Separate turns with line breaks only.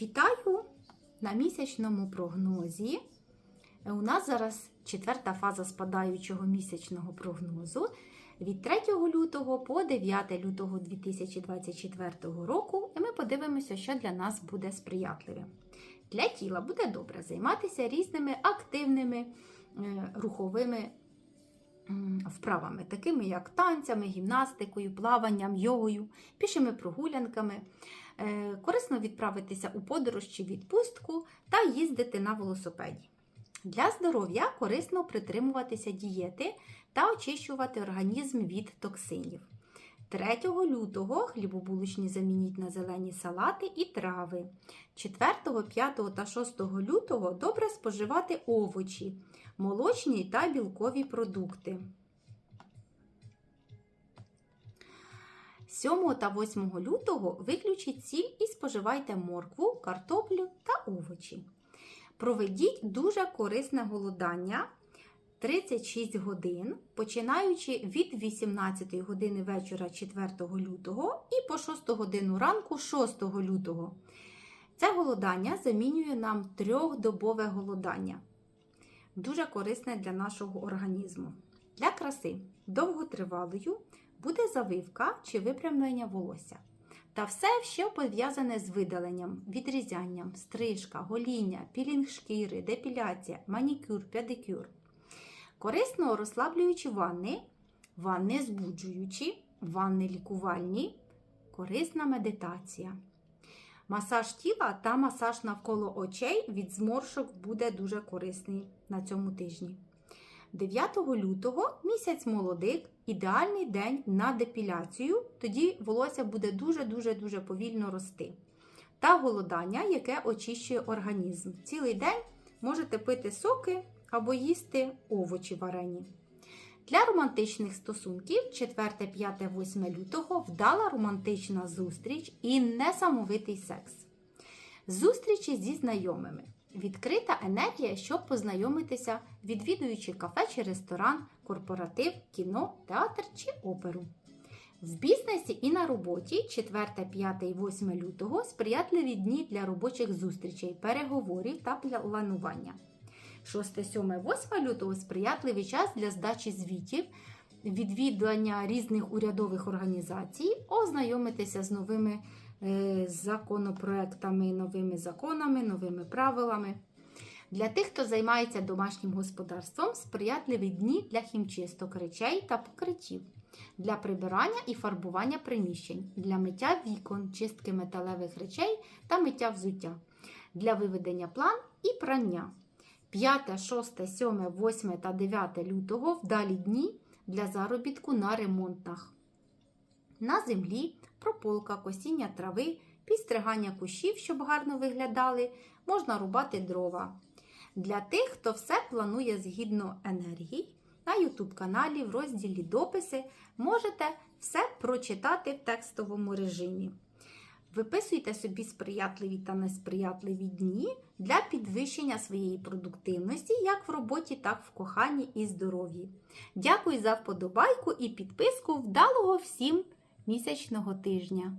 Вітаю на місячному прогнозі. У нас зараз четверта фаза спадаючого місячного прогнозу від 3 лютого по 9 лютого 2024 року. І ми подивимося, що для нас буде сприятливим. Для тіла буде добре займатися різними активними е, руховими вправами, такими як танцями, гімнастикою, плаванням, йогою, пішими прогулянками. Е, Корисно відправитися у подорож чи відпустку та їздити на велосипеді. Для здоров'я корисно притримуватися дієти та очищувати організм від токсинів. 3 лютого хлібобулочні замініть на зелені салати і трави. 4, 5 та 6 лютого добре споживати овочі, молочні та білкові продукти. 7 та 8 лютого виключіть сіль і споживайте моркву, картоплю та овочі. Проведіть дуже корисне голодання 36 годин, починаючи від 18 години вечора 4 лютого і по 6 годину ранку 6 лютого. Це голодання замінює нам трьохдобове голодання. Дуже корисне для нашого організму. Для краси довготривалою буде завивка чи випрямлення волосся. Та все, що пов'язане з видаленням, відрізянням, стрижка, гоління, пілінг шкіри, депіляція, манікюр, педикюр. Корисно розслаблюючі ванни, ванни збуджуючі, ванни лікувальні, корисна медитація. Масаж тіла та масаж навколо очей від зморшок буде дуже корисний на цьому тижні. 9 лютого місяць молодик, ідеальний день на депіляцію, тоді волосся буде дуже-дуже дуже повільно рости. Та голодання, яке очищує організм. Цілий день можете пити соки або їсти овочі варені. Для романтичних стосунків 4, 5, 8 лютого вдала романтична зустріч і несамовитий секс. Зустрічі зі знайомими. Відкрита енергія, щоб познайомитися, відвідуючи кафе чи ресторан, корпоратив, кіно, театр чи оперу. В бізнесі і на роботі 4, 5 і 8 лютого сприятливі дні для робочих зустрічей, переговорів та планування. 6, 7, 8 лютого сприятливий час для здачі звітів, відвідування різних урядових організацій, ознайомитися з новими е, законопроектами, новими законами, новими правилами. Для тих, хто займається домашнім господарством, сприятливі дні для хімчисток речей та покриттів, для прибирання і фарбування приміщень, для миття вікон, чистки металевих речей та миття взуття, для виведення план і прання. 5, 6, 7, 8 та 9 лютого вдалі дні для заробітку на ремонтах. На землі прополка, косіння трави, підстригання кущів, щоб гарно виглядали, можна рубати дрова. Для тих, хто все планує згідно енергії, на YouTube каналі в розділі Дописи можете все прочитати в текстовому режимі. Виписуйте собі сприятливі та несприятливі дні для підвищення своєї продуктивності як в роботі, так в коханні і здоров'ї. Дякую за вподобайку і підписку. Вдалого всім місячного тижня!